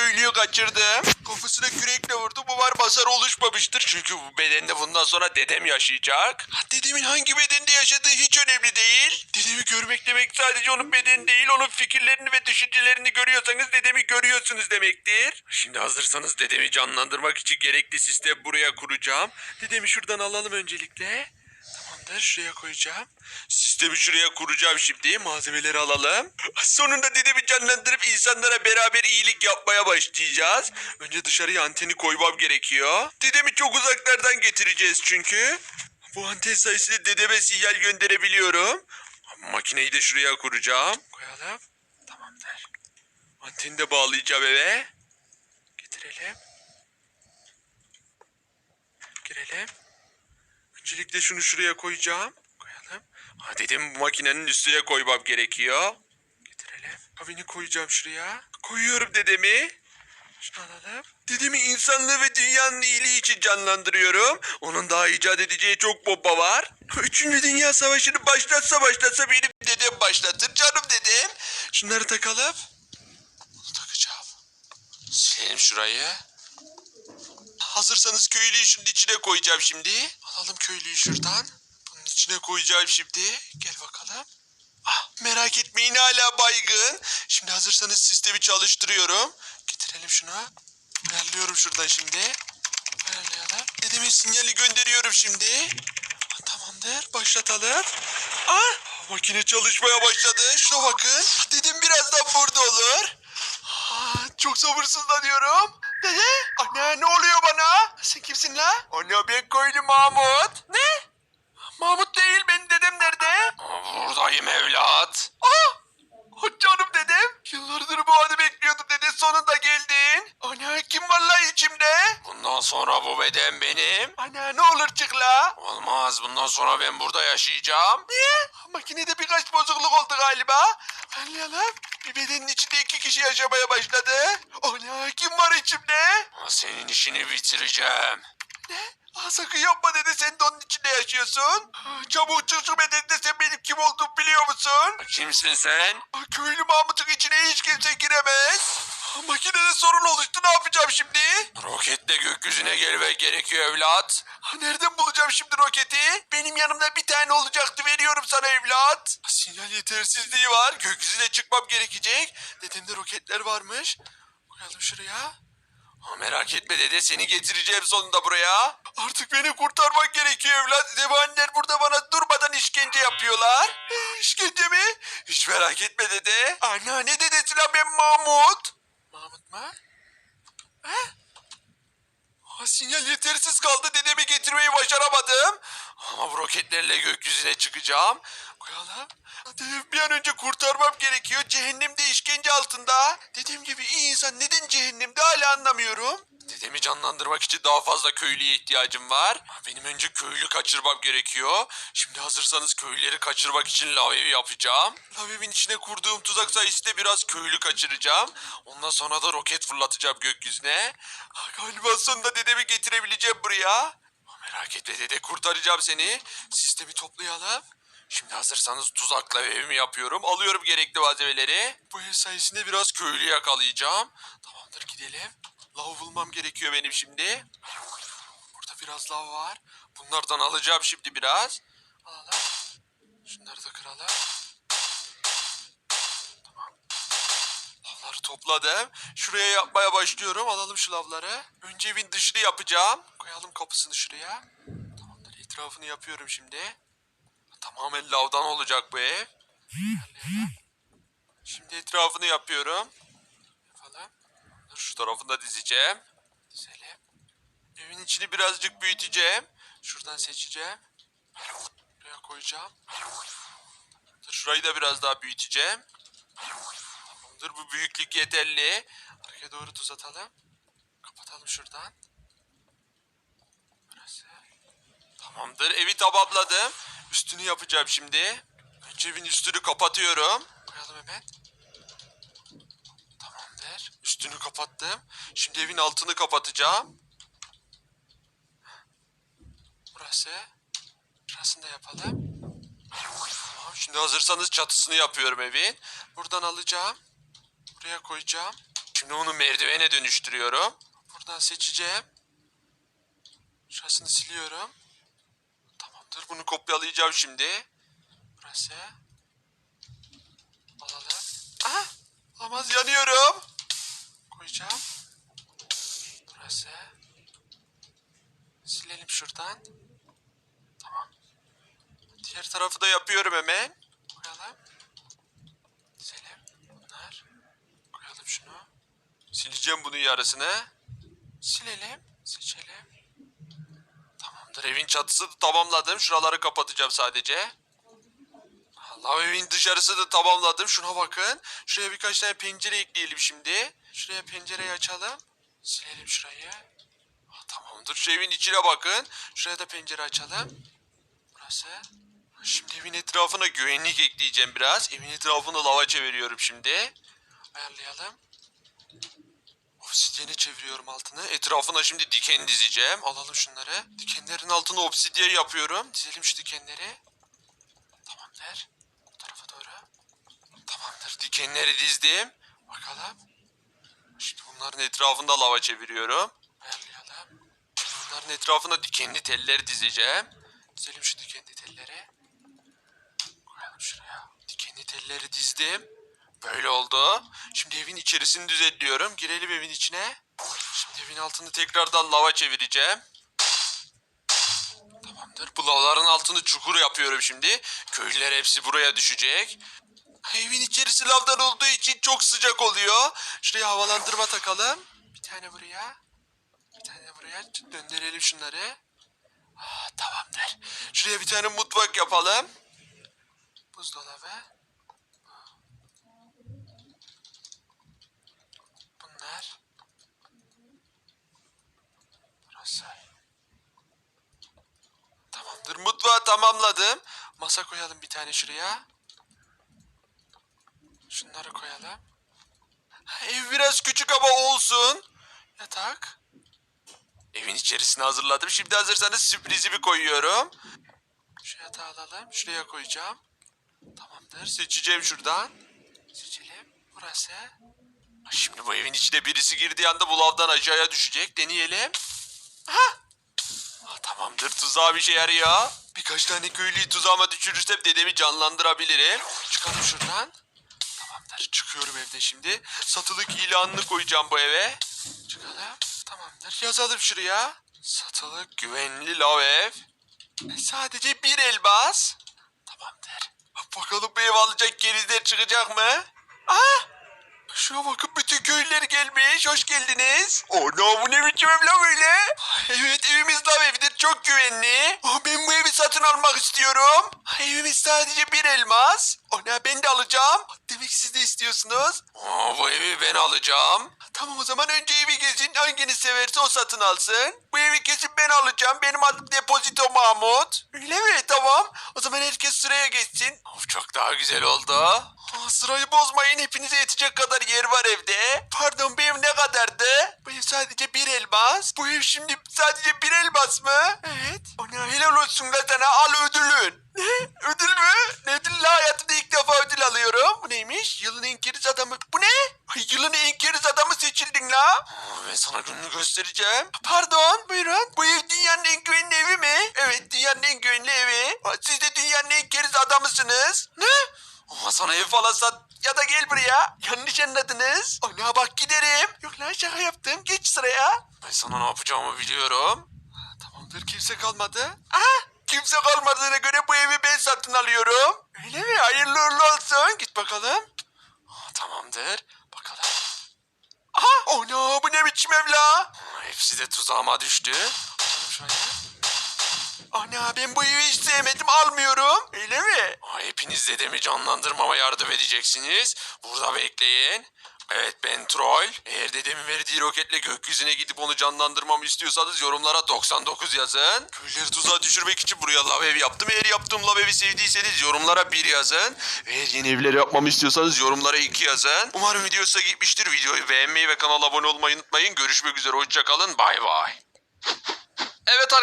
köylüyü kaçırdım. Kafasına kürekle vurdu. Bu var hasar oluşmamıştır. Çünkü bu bedende bundan sonra dedem yaşayacak. Dedemin hangi bedende yaşadığı hiç önemli değil. Dedemi görmek demek sadece onun bedeni değil. Onun fikirlerini ve düşüncelerini görüyorsanız dedemi görüyorsunuz demektir. Şimdi hazırsanız dedemi canlandırmak için gerekli sistem buraya kuracağım. Dedemi şuradan alalım öncelikle. Tamamdır şuraya koyacağım. Sistemi şuraya kuracağım şimdi. Malzemeleri alalım. Sonunda dedemi canlandırıp insanlara beraber iyilik yapmaya başlayacağız. Önce dışarıya anteni koymam gerekiyor. Dedemi çok uzaklardan getireceğiz çünkü. Bu anten sayesinde dedeme sinyal gönderebiliyorum. Makineyi de şuraya kuracağım. Koyalım. Tamamdır. Anteni de bağlayacağım eve. Getirelim. Girelim. Öncelikle şunu şuraya koyacağım. Koyalım. Ha dedim bu makinenin üstüne koymam gerekiyor. Getirelim. Kabini koyacağım şuraya. Koyuyorum dedemi. Şunu alalım. Dedemi insanlığı ve dünyanın iyiliği için canlandırıyorum. Onun daha icat edeceği çok bomba var. Üçüncü Dünya Savaşı'nı başlatsa başlatsa benim dedem başlatır. Canım dedem. Şunları takalım. Bunu takacağım. Silelim şurayı. Hazırsanız köylüyü şunun içine koyacağım şimdi. Alalım köylüyü şuradan. Bunun içine koyacağım şimdi. Gel bakalım. Ah, merak etmeyin hala baygın. Şimdi hazırsanız sistemi çalıştırıyorum. Getirelim şunu. Ayarlıyorum şuradan şimdi. Ayarlayalım. Dedemin sinyali gönderiyorum şimdi. Ah, Tamamdır. Başlatalım. Ah, makine çalışmaya başladı. Şuna bakın. Dedim birazdan burada olur. Aa, çok sabırsızlanıyorum. Dede? Anne ne oluyor bana? Sen kimsin la? Anne ben köylü Mahmut. Ne? Mahmut değil benim dedem nerede? Buradayım evlat. Aa! Canım dedem. Yıllardır bu anı bekliyordum dede sonunda geldin. Ana kim var la içimde? Bundan sonra bu beden benim. Ana ne olur çık la. Olmaz bundan sonra ben burada yaşayacağım. Niye? Makinede birkaç bozukluk oldu galiba. Anlayalım. Bir bedenin içinde iki kişi yaşamaya başladı. Ana kim var içimde? Senin işini bitireceğim. Ne? Aa, sakın yapma dedi sen de onun içinde yaşıyorsun. Aa, Çabuk çık şu bedende sen benim kim olduğumu biliyor musun? Kimsin sen? Aa, Köylü Mahmut'un içine hiç kimse giremez. Makinede sorun oluştu ne yapacağım şimdi? Roketle gökyüzüne gelmek gerekiyor evlat. Nereden bulacağım şimdi roketi? Benim yanımda bir tane olacaktı veriyorum sana evlat. Sinyal yetersizliği var gökyüzüne çıkmam gerekecek. Dedemde roketler varmış. Koyalım şuraya. Ha, merak etme dede seni getireceğim sonunda buraya. Artık beni kurtarmak gerekiyor evlat. Devaneler burada bana durmadan işkence yapıyorlar. İşkence mi? Hiç merak etme dede. Ana ne dedesi lan ben Mahmut. Mu? He? Ha, sinyal yetersiz kaldı dedemi getirmeyi başaramadım. Ama bu roketlerle gökyüzüne çıkacağım. Koyalım. Dedemi bir an önce kurtarmam gerekiyor. Cehennemde işkence altında. Dediğim gibi iyi insan neden cehennemde hala anlamıyorum. Dedemi canlandırmak için daha fazla köylüye ihtiyacım var. Benim önce köylü kaçırmam gerekiyor. Şimdi hazırsanız köylüleri kaçırmak için lavevi yapacağım. Lavevin içine kurduğum tuzak sayesinde biraz köylü kaçıracağım. Ondan sonra da roket fırlatacağım gökyüzüne. Galiba sonunda dedemi getirebileceğim buraya. Merak etme dede kurtaracağım seni. Sistemi toplayalım. Şimdi hazırsanız tuzakla evimi yapıyorum. Alıyorum gerekli malzemeleri. Bu ev sayesinde biraz köylü yakalayacağım. Tamamdır gidelim. Lav bulmam gerekiyor benim şimdi. Burada biraz lav var. Bunlardan alacağım şimdi biraz. Alalım. Şunları da kıralım. Tamam. Lavları topladım. Şuraya yapmaya başlıyorum. Alalım şu lavları. Önce evin dışını yapacağım. Koyalım kapısını şuraya. Tamamdır. Etrafını yapıyorum şimdi. Tamamen lavdan olacak bu ev. Şimdi etrafını yapıyorum. Şu tarafını da dizeceğim. Dizelim. Evin içini birazcık büyüteceğim. Şuradan seçeceğim. Buraya koyacağım. Dur şurayı da biraz daha büyüteceğim. Tamamdır bu büyüklük yeterli. Arkaya doğru tuz atalım. Kapatalım şuradan. Burası. Tamamdır evi tamamladım. Üstünü yapacağım şimdi. Önce evin üstünü kapatıyorum. Koyalım hemen. Üstünü kapattım. Şimdi evin altını kapatacağım. Burası. Burasını da yapalım. Tamam, şimdi hazırsanız çatısını yapıyorum evin. Buradan alacağım. Buraya koyacağım. Şimdi onu merdivene dönüştürüyorum. Buradan seçeceğim. Şurasını siliyorum. Tamamdır. Bunu kopyalayacağım şimdi. Burası. Alalım. Aha! Olamaz yanıyorum. Koyacağım. Burası. Silelim şuradan. Tamam. Diğer tarafı da yapıyorum hemen. Koyalım. Silelim. Bunlar. Koyalım şunu. Sileceğim bunun yarısını. Silelim. Seçelim. Tamamdır. Evin çatısını tamamladım. Şuraları kapatacağım sadece. Allah evin dışarısı da tamamladım. Şuna bakın. Şuraya birkaç tane pencere ekleyelim şimdi. Şuraya pencereyi açalım. Silelim şurayı. Ah, tamamdır. Şu evin içine bakın. Şuraya da pencere açalım. Burası. Şimdi evin etrafına güvenlik ekleyeceğim biraz. Evin etrafını lava çeviriyorum şimdi. Ayarlayalım. Obsidyeni çeviriyorum altını. Etrafına şimdi diken dizeceğim. Alalım şunları. Dikenlerin altına obsidyen yapıyorum. Dizelim şu dikenleri. Tamamdır. Bu tarafa doğru. Tamamdır. Dikenleri dizdim. Bunların etrafında lava çeviriyorum. Ayarlayalım. Bunların etrafına dikenli teller dizeceğim. Dizelim şu dikenli telleri. Koyalım şuraya. Dikenli telleri dizdim. Böyle oldu. Şimdi evin içerisini düzenliyorum. Girelim evin içine. Şimdi evin altını tekrardan lava çevireceğim. Tamamdır. Bu lavların altını çukur yapıyorum şimdi. Köylüler hepsi buraya düşecek. Evin içerisi lavdan olduğu için çok sıcak oluyor. Şuraya havalandırma takalım. Bir tane buraya. Bir tane buraya. Döndürelim şunları. Ah, tamamdır. Şuraya bir tane mutfak yapalım. Buzdolabı. Bunlar. Burası. Tamamdır. Mutfağı tamamladım. Masa koyalım bir tane şuraya. Şunları koyalım. Ev biraz küçük ama olsun. Yatak. Evin içerisini hazırladım. Şimdi hazırsanız sürprizimi koyuyorum. Şu yatağı alalım. Şuraya koyacağım. Tamamdır. Seçeceğim şuradan. Seçelim. Burası. Ha, Şimdi bu evin içine birisi girdiği anda bu lavdan aşağıya düşecek. Deneyelim. Aha! Ha, tamamdır. Tuzağa bir şey yarıyor. Birkaç tane köylüyü tuzağıma düşürürsem dedemi canlandırabilirim. Çıkalım şuradan. Tamamdır. Çıkıyorum evden şimdi. Satılık ilanını koyacağım bu eve. Çıkalım. Tamamdır. Yazalım şuraya. Satılık güvenli lav ev. E, Sadece bir elbas. Tamamdır. Bakalım bu ev alacak gerizler çıkacak mı? Aa! Şuna bakın bütün köylüler gelmiş. Hoş geldiniz. Ana bu ne biçim ev la böyle? Evet evimiz lav evidir. Çok güvenli. Aa, Ben bu evi satın almak istiyorum. Evimiz sadece bir elmas. Ana ben de alacağım. Demek siz de istiyorsunuz. Aa, bu evi ben alacağım. Tamam o zaman önce evi gezin. Hanginiz severse o satın alsın. Bu evi kesin ben alacağım. Benim adım Depozito Mahmut. Öyle mi? Tamam. O zaman herkes sıraya geçsin. Of çok daha güzel oldu. Aa, sırayı bozmayın. Hepinize yetecek kadar yer var evde. Pardon bu ev ne kadardı? Bu ev sadece bir elmas. Bu ev şimdi sadece bir elmas mı? Evet. Ona helal olsun sana al ödülün. Ne? Ödül mü? Ne ödül la hayatımda ilk defa ödül alıyorum. Bu neymiş? Yılın en keriz adamı. Bu ne? Ay, yılın en keriz adamı seçildin la. Ben sana gününü göstereceğim. Pardon buyurun. Bu ev dünyanın en güvenli evi mi? Evet dünyanın en güvenli evi. Siz de dünyanın en keriz adamısınız. Ne? Ama sana ev falan sat ya da gel buraya. Yanlış anladınız. Ana bak giderim. Yok lan şaka yaptım. Geç sıraya. Ben sana ne yapacağımı biliyorum. Tamamdır kimse kalmadı. Aha kimse kalmadığına göre bu evi ben satın alıyorum. Öyle mi? Hayırlı uğurlu olsun. Git bakalım. Tamamdır. Ana bu ne biçim ev la? Hepsi de tuzağıma düştü. Ana ben bu evi hiç sevmedim almıyorum. Öyle mi? Hepiniz dedemi canlandırmama yardım edeceksiniz. Burada bekleyin. Evet ben Troll. Eğer dedemin verdiği roketle gökyüzüne gidip onu canlandırmamı istiyorsanız yorumlara 99 yazın. Köyleri tuzağa düşürmek için buraya lav ev yaptım. Eğer yaptığım lav evi sevdiyseniz yorumlara 1 yazın. Eğer yeni evleri yapmamı istiyorsanız yorumlara 2 yazın. Umarım video size gitmiştir. Videoyu beğenmeyi ve kanala abone olmayı unutmayın. Görüşmek üzere. Hoşçakalın. Bay bay. Evet arkadaşlar.